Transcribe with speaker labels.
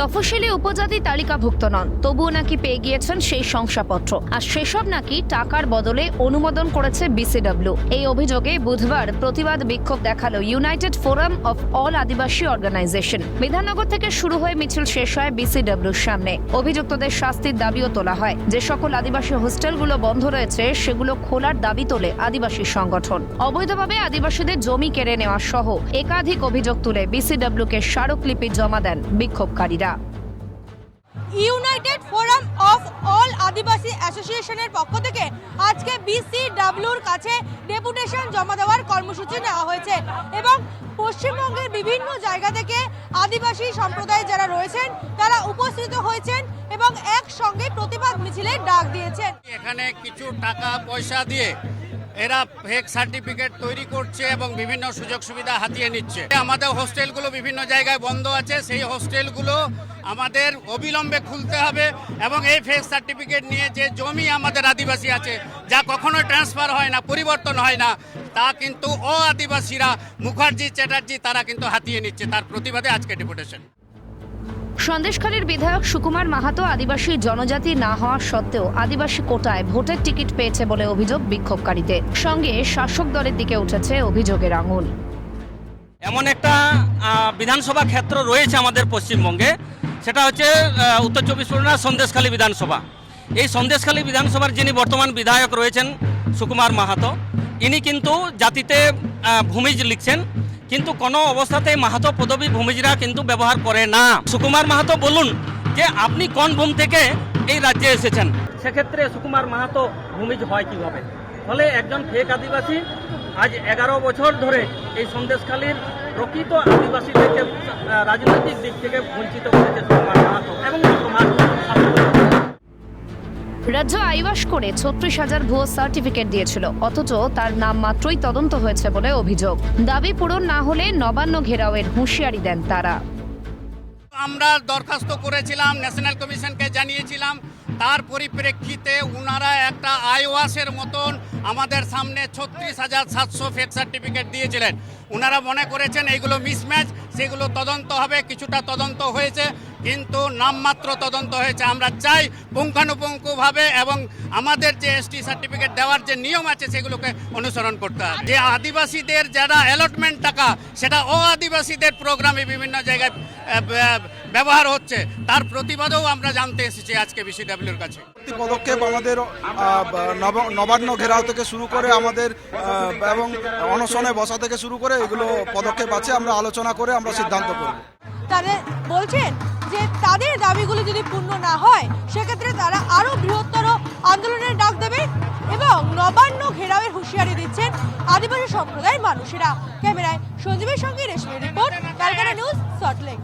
Speaker 1: তফসিলি উপজাতি তালিকাভুক্ত নন, তবুও নাকি পেয়ে গিয়েছেন সেই শংসাপত্র। আর সেসব নাকি টাকার বদলে অনুমোদন করেছে বিসিডব্লিউ এই অভিযোগে বুধবার প্রতিবাদ বিক্ষোভ দেখাল United Forum of All Adivasi organisation. Bidhannagar থেকে শুরু হয়ে মিছিল শেষ হয় বিসিডব্লিউর সামনে। অভিযুক্তদের শাস্তির দাবিও তোলা হয়। যে সকল আদিবাসী হোস্টেলগুলো বন্ধ রয়েছে, সেগুলো খোলার দাবি তোলে আদিবাসী সংগঠন। অবৈধভাবে আদিবাসীদের জমি কেড়ে নেওয়া সহ একাধিক অভিযোগ তুলে বিসিডব্লিউকে স্মারকলিপি জমা দেন বিক্ষোভকারীরা।
Speaker 2: United Forum of All Adivasi অ্যাসোসিয়েশনের পক্ষ থেকে আজকে বিসিডব্লিউর কাছে ডেপুটেশন জমা দেওয়ার কর্মসূচি নেওয়া হয়েছে এবং পশ্চিমবঙ্গের বিভিন্ন জায়গা থেকে আদিবাসী সম্প্রদায় যারা রয়েছেন, তারা উপস্থিত হয়েছেন এবং একসঙ্গে প্রতিবাদ মিছিলের ডাক দিয়েছেন।
Speaker 3: এখানে কিছু টাকা পয়সা দিয়ে এরা ফেক সার্টিফিকেট তৈরি করছে এবং বিভিন্ন সুযোগ সুবিধা হাতিয়ে নিচ্ছে। আমাদের হোস্টেলগুলো বিভিন্ন জায়গায় বন্ধ আছে, সেই হোস্টেলগুলো আমাদের অবিলম্বে খুলতে হবে এবং এই ফেক সার্টিফিকেট নিয়ে যে জমি আমাদের আদিবাসী আছে, যা কখনো ট্রান্সফার হয় না, পরিবর্তন হয় না, তা কিন্তু অ আদিবাসীরা মুখার্জি, চ্যাটার্জি তারা কিন্তু হাতিয়ে নিচ্ছে, তার প্রতিবাদে আজকে ডেপুটেশন
Speaker 1: সন্দেশখালীর বিধায়ক সুকুমার মাহাতো আদিবাসী জনজাতি না হওয়া সত্ত্বেও আদিবাসী কোটায় ভোটের টিকিট পেয়েছে বলে অভিযোগ বিক্ষোভকারীদের। সঙ্গে শাসক দলের দিকে উঠেছে অভিযোগের আঙুল।
Speaker 4: এমন একটা বিধানসভা ক্ষেত্র রয়েছে আমাদের পশ্চিমবঙ্গে। সেটা হচ্ছে উত্তর চব্বিশ পরগনার সন্দেশখালী বিধানসভা। এই সন্দেশখালী বিধানসভার যিনি বর্তমান বিধায়ক রয়েছেন সুকুমার মাহাতো, ইনি কিন্তু জাতিতে ভূমিজ লিখছেন। কিন্তু কোনো অবস্থাতেই মাহাতো পদবী ভূমিজরা কিন্তু ব্যবহার করে না। সুকুমার মাহাতো বলুন যে আপনি কোন ভূম থেকে এই রাজ্যে এসেছেন? সেক্ষেত্রে সুকুমার মাহাতো ভূমিজ হয় কীভাবে? ফলে একজন ফেক আদিবাসী আজ এগারো বছর ধরে এই সন্দেশখালীর প্রকৃত আদিবাসীদেরকে রাজনৈতিক দিক থেকে বঞ্চিত করেছে সুকুমার মাহাতো। এবং।
Speaker 1: রাজ্য আইবাস করে ছত্রিশ হাজার ভুয়ো সার্টিফিকেট দিয়েছিল, অথচ তার নাম মাত্রই তদন্ত হয়েছে বলে অভিযোগ। দাবি পূরণ না হলে নবান্ন ঘেরাওয়ের হুঁশিয়ারি দেন তারা।
Speaker 3: আমরা দরখাস্ত করেছিলাম, ন্যাশনাল কমিশনকে জানিয়েছিলাম। তার পরিপ্রেক্ষিতে ওনারা একটা আইওয়াসের মতন আমাদের সামনে ছত্রিশ হাজার সাতশো ফেক সার্টিফিকেট দিয়েছিলেন। ওনারা মনে করেছেন এইগুলো মিসম্যাচ, সেগুলো তদন্ত হবে, কিছুটা তদন্ত হয়েছে। কিন্তু নামমাত্র তদন্ত হয়েছে। আমরা চাই পুঙ্খানুপুঙ্খভাবে এবং আমাদের যে এসটি সার্টিফিকেট দেওয়ার যে নিয়ম আছে সেগুলোকে অনুসরণ করতে হবে। যে আদিবাসীদের যারা অ্যালটমেন্ট টাকা সেটা ও আদিবাসীদের প্রোগ্রামে বিভিন্ন জায়গায় ব্যবহার হচ্ছে তার প্রতিবাদেও আমরা জানতে এসেছি আজকে বিসিডাব্লিউর কাছে।
Speaker 5: পদক্ষেপ আমাদের নব- নবান্ন ঘেরাও থেকে শুরু করে আমাদের এবং অনশনে বসা থেকে শুরু করে এগুলো পদক্ষেপ আছে আমরা আলোচনা করে আমরা সিদ্ধান্ত করব।
Speaker 2: তাহলে বলছেন যে তাদের দাবিগুলো যদি পূর্ণ না হয়, সেক্ষেত্রে তারা আরও বৃহত্তর আন্দোলনের ডাক দেবে এবং নবান্ন ঘেরাওয়ের হুঁশিয়ারি দিচ্ছেন আদিবাসী সম্প্রদায়ের মানুষেরা। ক্যামেরায় সঞ্জীবের সঙ্গে Reshmi report, Calcutta news, Salt Lake.